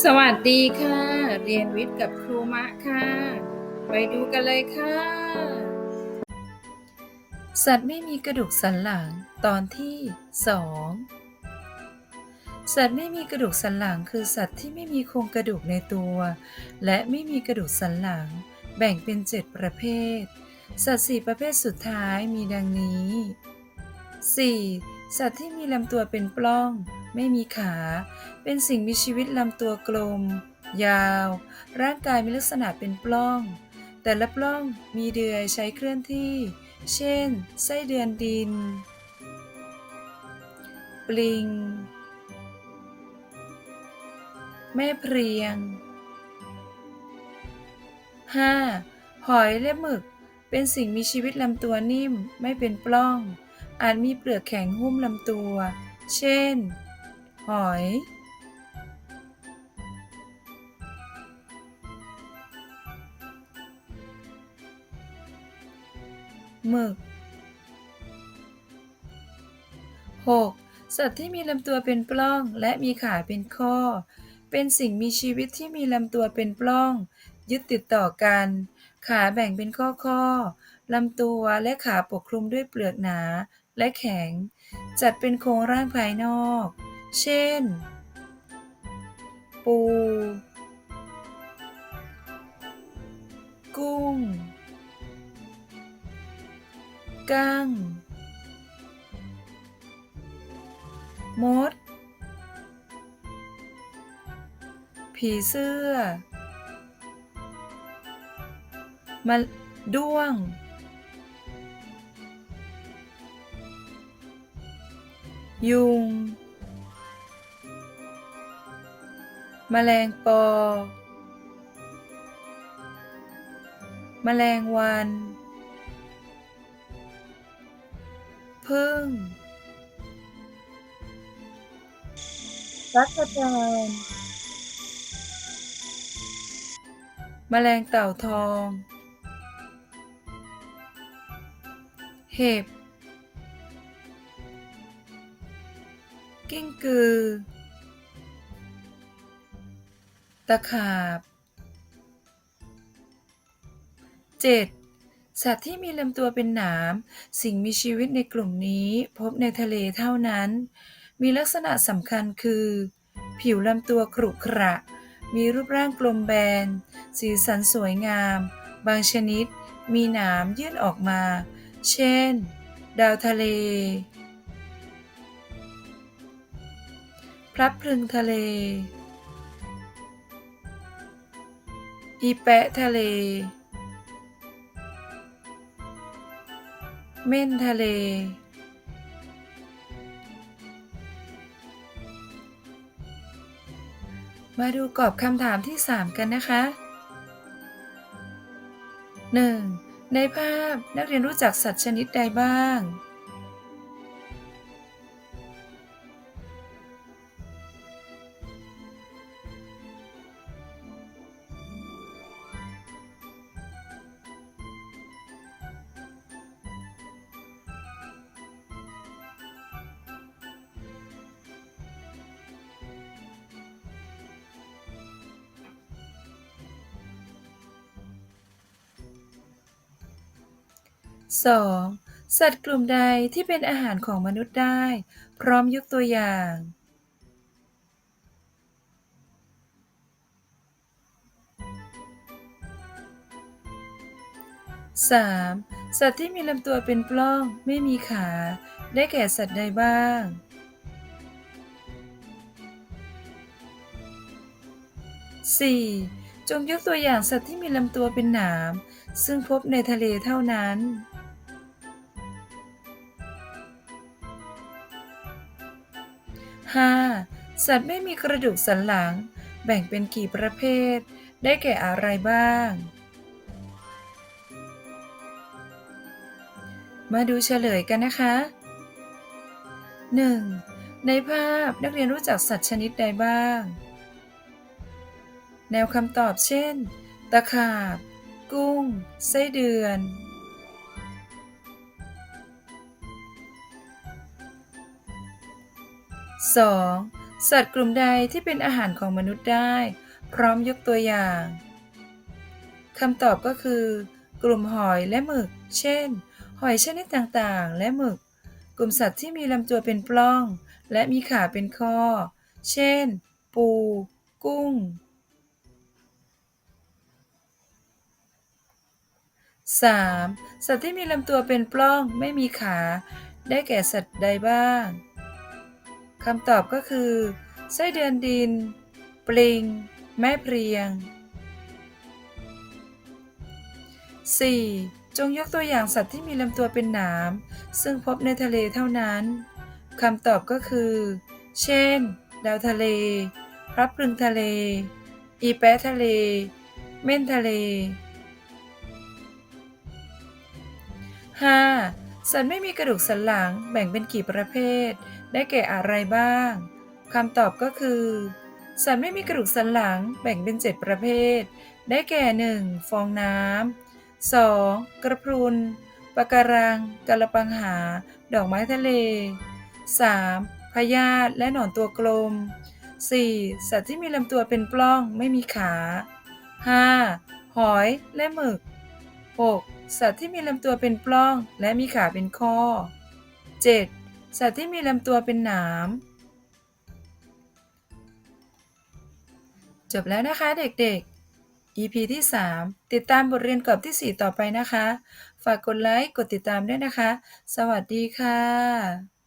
สวัสดีค่ะ เรียนวิทย์กับครูมะค่ะ ไปดูกันเลยค่ะ สัตว์ไม่มีกระดูกสันหลังตอนที่สองสัตว์ไม่มีกระดูกสันหลังคือสัตว์ที่ไม่มีโครงกระดูกในตัว และไม่มีกระดูกสันหลัง แบ่งเป็นเจ็ดประเภท สัตว์สี่ประเภทสุดท้ายมีดังนี้ 4. สัตว์ที่มีลำตัวเป็นปล้อง ไม่มีขา เป็นสิ่งมีชีวิตลำตัวกลม ยาว ร่างกายมีลักษณะเป็นปล้อง แต่ละปล้องมีเดือยใช้เคลื่อนที่ เช่น ไส้เดือนดิน ปลิง แม่เพรียง 5. หอยและหมึก เป็นสิ่งมีชีวิตลำตัวนิ่ม ไม่เป็นปล้อง อาจมีเปลือกแข็งหุ้มลำตัว เช่น หอย หมึก 6. สัตว์ที่มีลำตัวเป็นปล้องและมีขาเป็นข้อ เป็นสิ่งมีชีวิตที่มีลำตัวเป็นปล้อง ยึดติดต่อกัน ขาแบ่งเป็นข้อข้อลำตัวและขาปกคลุมด้วยเปลือกหนา และแข็ง จัดเป็นโครงร่างภายนอก เช่น ปู กุ้ง กั้ง มด ผีเสื้อมาด้วง ยุง แมลงปอ แมลงวัน พึ่งรักแตนแมลงเต่าทอง เห็บ กิ้งกือ ตะขาบ 7. สัตว์ที่มีลำตัวเป็นหนาม สิ่งมีชีวิตในกลุ่มนี้พบในทะเลเท่านั้น มีลักษณะสำคัญคือ ผิวลำตัวขรุขระ มีรูปร่างกลมแบน สีสันสวยงาม บางชนิดมีหนามยื่นออกมา เช่น ดาวทะเล พลับพลึงทะเล อีแปะทะเล เม่นทะเล มาดูกรอบคำถามที่ 3 กันนะคะ 1. ในภาพนักเรียนรู้จักสัตว์ชนิดใดบ้าง 2. สัตว์กลุ่มใดที่เป็นอาหารของมนุษย์ได้ พร้อมยกตัวอย่าง 3. สัตว์ที่มีลำตัวเป็นปล้องไม่มีขา ได้แก่สัตว์ใดบ้าง 4. จงยกตัวอย่างสัตว์ที่มีลำตัวเป็นหนาม ซึ่งพบในทะเลเท่านั้น 5. สัตว์ไม่มีกระดูกสันหลัง แบ่งเป็นกี่ประเภท ได้แก่อะไรบ้าง มาดูเฉลยกันนะคะ 1. ในภาพนักเรียนรู้จักสัตว์ชนิดใดบ้าง แนวคำตอบเช่น ตะขาบ กุ้ง ไส้เดือน 2. สัตว์กลุ่มใดที่เป็นอาหารของมนุษย์ได้ พร้อมยกตัวอย่างคำตอบก็คือ กลุ่มหอยและหมึก เช่น หอยชนิดต่างๆ และหมึก กลุ่มสัตว์ที่มีลำตัวเป็นปล้อง และมีขาเป็นข้อ เช่น ปู กุ้ง 3. สัตว์ที่มีลำตัวเป็นปล้องไม่มีขา ได้แก่สัตว์ใดบ้าง คำตอบก็คือ ไส้เดือนดิน ปลิง แม่เพรียง 4. จงยกตัวอย่างสัตว์ที่มีลำตัวเป็นหนาม ซึ่งพบในทะเลเท่านั้นคำตอบก็คือ เช่น ดาวทะเลพลับพลึงทะเล อีแปะทะเล เม่นทะเล 5. สัตว์ไม่มีกระดูกสันหลังแบ่งเป็นกี่ประเภท ได้แก่อะไรบ้าง คำตอบก็คือ สัตว์ไม่มีกระดูกสันหลังแบ่งเป็น 7 ประเภท ได้แก่ 1. ฟองน้ำ 2. กระพรุนปะการังกระปังหา ดอกไม้ทะเล 3. พยาธิและหนอนตัวกลม 4. สัตว์ที่มีลำตัวเป็นปล้องไม่มีขา 5. หอยและหมึก 6. สัตว์ที่มีลำตัวเป็นปล้องและมีขาเป็นข้อ 7. สัตว์ที่มีลำตัวเป็นหนาม จบแล้วนะคะเด็กๆ EP ที่ 3 ติดตามบทเรียนกรอบที่ 4 ต่อไปนะคะ ฝากกดไลค์ กดติดตามด้วยนะคะ สวัสดีค่ะ